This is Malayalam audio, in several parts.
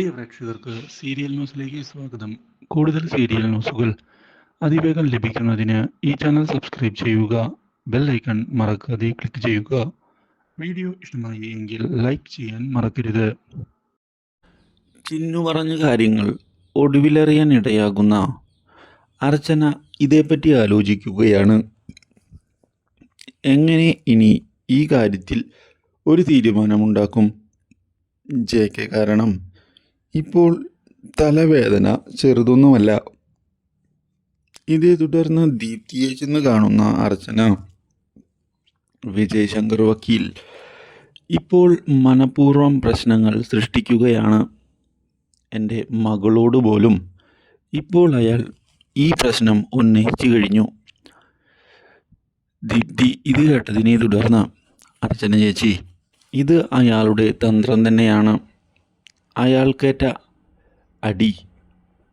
പ്രിയ പ്രേക്ഷകർക്ക് സീരിയൽ ന്യൂസിലേക്ക് സ്വാഗതം. കൂടുതൽ സീരിയൽ ന്യൂസുകൾ അതിവേഗം ലഭിക്കുന്നതിന് ഈ ചാനൽ സബ്സ്ക്രൈബ് ചെയ്യുക ബെൽ ഐക്കൺ മറക്കാതെ ക്ലിക്ക് ചെയ്യുക. വീഡിയോ ഇഷ്ടമായി എങ്കിൽ ലൈക്ക് ചെയ്യാൻ മറക്കരുത്. ചിന്നു പറഞ്ഞ കാര്യങ്ങൾ ഒടുവിലറിയാൻ ഇടയാകുന്ന അർച്ചന ഇതേപ്പറ്റി ആലോചിക്കുകയാണ്. എങ്ങനെ ഇനി ഈ കാര്യത്തിൽ ഒരു തീരുമാനമുണ്ടാക്കും? ജെ കെ കാരണം. ഇപ്പോൾ തലവേദന ചെറുതൊന്നുമല്ല. ഇതേ തുടർന്ന് ദീപ്തിയെ ചെന്ന് കാണുന്ന അർച്ചന വിജയ് ശങ്കർ വക്കീൽ. ഇപ്പോൾ മനഃപൂർവം പ്രശ്നങ്ങൾ സൃഷ്ടിക്കുകയാണ്. എന്റെ മകളോട് പോലും ഇപ്പോൾ അയാൾ ഈ പ്രശ്നം ഉന്നയിച്ചു കഴിഞ്ഞു. ദീപ്തി ഇത് കേട്ടതിനെ തുടർന്ന് അർച്ചന ചേച്ചി ഇത് അയാളുടെ തന്ത്രം തന്നെയാണ്. അയാൾക്കേറ്റ അടി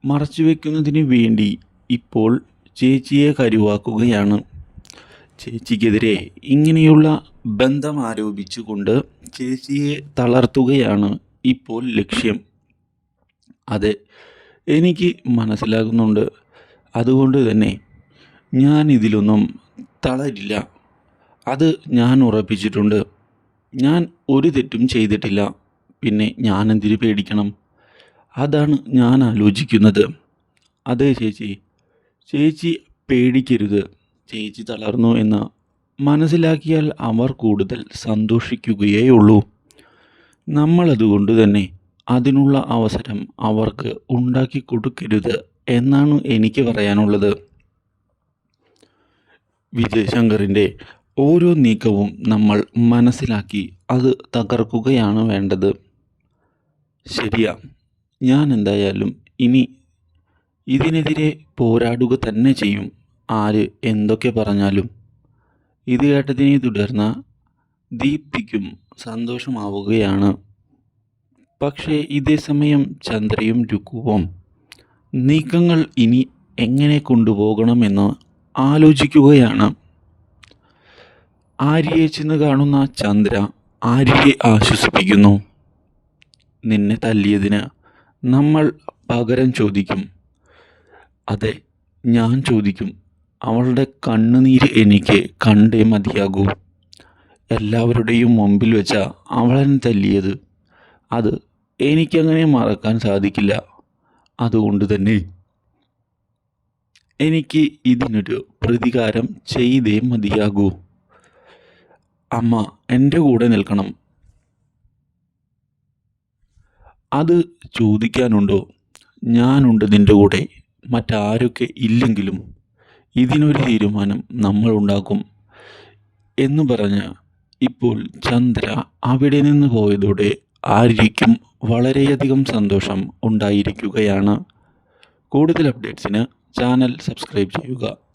മറച്ചു വയ്ക്കുന്നതിന് വേണ്ടി ഇപ്പോൾ ചേച്ചിയെ കരുവാക്കുകയാണ്. ചേച്ചിക്കെതിരെ ഇങ്ങനെയുള്ള ബന്ധം ആരോപിച്ചുകൊണ്ട് ചേച്ചിയെ തളർത്തുകയാണ് ഇപ്പോൾ ലക്ഷ്യം. അതെ എനിക്ക് മനസ്സിലാകുന്നുണ്ട്. അതുകൊണ്ട് തന്നെ ഞാൻ ഇതിലൊന്നും തളരില്ല. അത് ഞാൻ ഉറപ്പിച്ചിട്ടുണ്ട്. ഞാൻ ഒരു തെറ്റും ചെയ്തിട്ടില്ല. പിന്നെ ഞാൻ എന്തിനു പേടിക്കണം? അതാണ് ഞാൻ ആലോചിക്കുന്നത്. അതെ ചേച്ചി. ചേച്ചി പേടിക്കരുത്. ചേച്ചി തളർന്നു എന്ന് മനസ്സിലാക്കിയാൽ അവർ കൂടുതൽ സന്തോഷിക്കുകയേയുള്ളൂ. നമ്മളതുകൊണ്ട് തന്നെ അതിനുള്ള അവസരം അവർക്ക് ഉണ്ടാക്കി കൊടുക്കരുത് എന്നാണ് എനിക്ക് പറയാനുള്ളത്. വിജയശങ്കറിന്റെ ഓരോ നീക്കവും നമ്മൾ മനസ്സിലാക്കി അത് തകർക്കുകയാണ് വേണ്ടത്. ശരിയാ. ഞാൻ എന്തായാലും ഇനി ഇതിനെതിരെ പോരാടുക തന്നെ ചെയ്യും. ആര് എന്തൊക്കെ പറഞ്ഞാലും. ഇത് കേട്ടതിനെ തുടർന്ന് ദീപ്തിക്കും സന്തോഷമാവുകയാണ്. പക്ഷേ ഇതേ സമയം ചന്ദ്രയും രുക്കുവും നീക്കങ്ങൾ ഇനി എങ്ങനെ കൊണ്ടുപോകണമെന്ന് ആലോചിക്കുകയാണ്. ആര്യയെ ചെന്ന് കാണുന്ന ചന്ദ്ര ആര്യയെ ആശ്വസിപ്പിക്കുന്നു. നിന്നെ തല്ലിയതിന് നമ്മൾ പകരം ചോദിക്കും. അതെ ഞാൻ ചോദിക്കും അവളുടെ കണ്ണുനീര് എനിക്ക് കണ്ടേ മതിയാകൂ. എല്ലാവരുടെയും മുമ്പിൽ വെച്ച അവളെ തല്ലിയത്. അത് എനിക്കങ്ങനെ മറക്കാൻ സാധിക്കില്ല. അതുകൊണ്ട് തന്നെ എനിക്ക് ഇതിനൊരു പ്രതികാരം ചെയ്തേ മതിയാകൂ. അമ്മ എന്റെ കൂടെ നിൽക്കണം. അത് ചോദിക്കാനുണ്ടോ? ഞാനുണ്ട് നിന്റെ കൂടെ. മറ്റാരൊക്കെ ഇല്ലെങ്കിലും ഇതിനൊരു തീരുമാനം നമ്മൾ ഉണ്ടാക്കും. എന്ന് പറഞ്ഞ് ഇപ്പോൾ ചന്ദ്ര അവിടെ നിന്ന് പോയതോടെ ആര്യയ്ക്കും വളരെയധികം സന്തോഷം ഉണ്ടായിരിക്കുകയാണ്. കൂടുതൽ അപ്ഡേറ്റ്സിന് ചാനൽ സബ്സ്ക്രൈബ് ചെയ്യുക.